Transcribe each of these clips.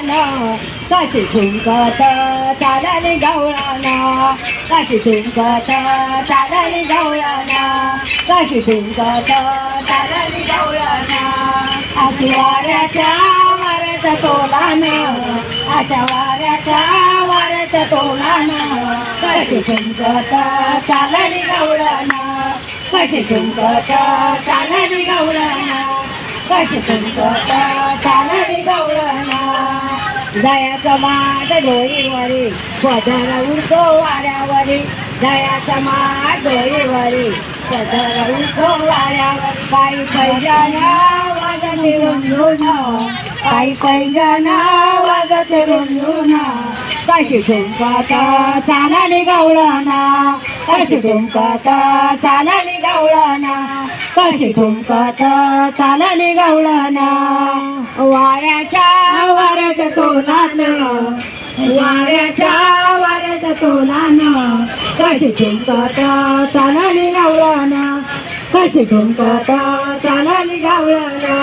काशी झुंकत चालली गवळाना काशी झुंकत चालली गवळाना काशी झुंकत चालली गवळाना आशी वाऱ्याच्या वाऱ्याच्या तोलानं आशा वाऱ्याच्या वाऱ्याच्या तोलानं काशी झुंकत चालली गवळाना काशी झुंकत चालली गवळाना काशी झुंकत चालली गवळा दयाचा माठ डोईवरी पदर उडतो वाऱ्यावरी. दयाचा माठ डोईवरी पदर उडतो वाऱ्यावर. पायी पैजाना वाजते रुंदून. पायी पैजाना वाजते रुंदून. काशी ठुमकाता चालाने गावळाना. काशी ठुमकाता चालाने गावळाना. काशी ठुमकाता गावळा ना वाऱ्याच्या वाऱ्याच्या तोलानं वाऱ्याच्या वाऱ्याच्या तोलानं कशी ठुमकाता चालाली गावळाना कशी ठुमकाता चालाली गावळाना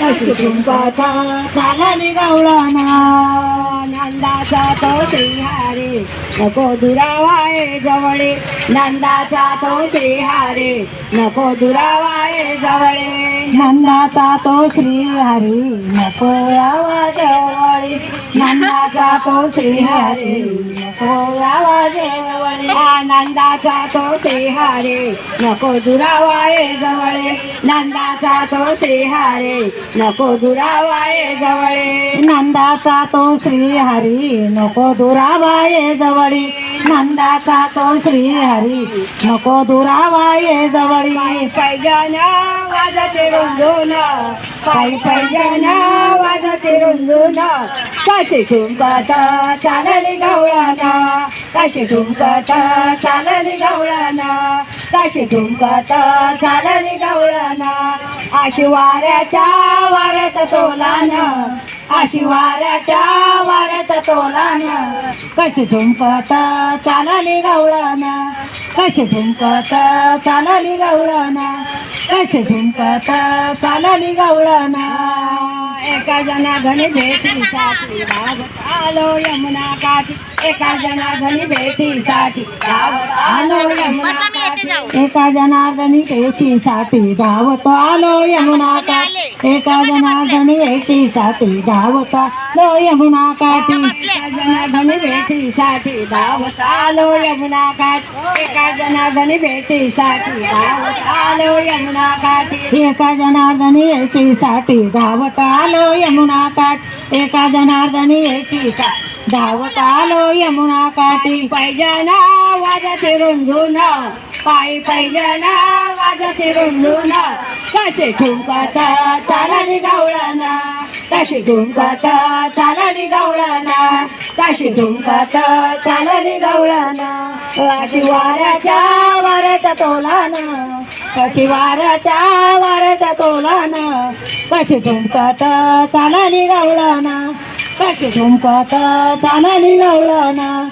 कशी ठुमकाता चालाली नंदाचा तो श्रीहारी. नको दुरावाये जवळे नंदाचा तो श्रीहारे. नको दुरावाये जवळे नंदाचा तो श्रीहरी. नको यावा जवळे नंदाचा तो श्रीहरी. नको यावा जवळे नंदाचा तो श्रीहारे. नको दुरावाये जवळे नंदाचा तो श्रीहारे. नको दुरावाये जवळे. नंदाचा तो श्रीहरी नको दुरावाये जवळी. नंदाचा तो श्रीहरी नको दुरावाये जवळी. पैजाना वाजते रुंजून. पायी पैजाना वाजते रुंजून. काशी ठुमकाता चालली गवळाना. काशी ठुमकाता चालली गवळाना. काशी ठुमकाता चालली गवळाना. आशी वाऱ्यात वाऱ्याचा अशी आशी वाऱ्याच्या वाऱ्याचा तोलान कशी झुंपत चालली गवळाना कशी झुंपत चालली गवळाना कशी झुंपत चालली गवळाना. एका जना घनी भेटीसाठी धावत आलो यमुना काठी. एका जनार्दनी भेटीसाठी धावत आलो यमुना बसा मी येते जाऊ. काठी एका जनार्दनी भेटीसाठी धावत आलो यमुना काठी. एका जनार्दनी भेटीसाठी धावत आलो यमुना काठी. एका जनार्दनी भेटीसाठी धावत आलो यमुना काठी. एका जनार्दनी भेटीसाठी धावत आलो यमुना काठी. एका जनार्दनी भेटीसाठी धावत आलो यमुना काठ एका जनार्दनी एकीचा. धावत आलो यमुना काठी. पैजना वाजते रुंजून पायी पैजना वाजते रुंजून कसे ठुमकाता चालाली गावळाना. कसे ठुमकाता चालाली गावळाना. काशी ठुमकाता चालाली गावळाना. अशी वाऱ्याच्या वाऱ्याच्या तोलानं. कशी वाऱ्याच्या वाऱ्याच्या तोलानं. कशी ठुमकाता चालाली गवळाना. कशी ठुमकाता चालली गवळाना.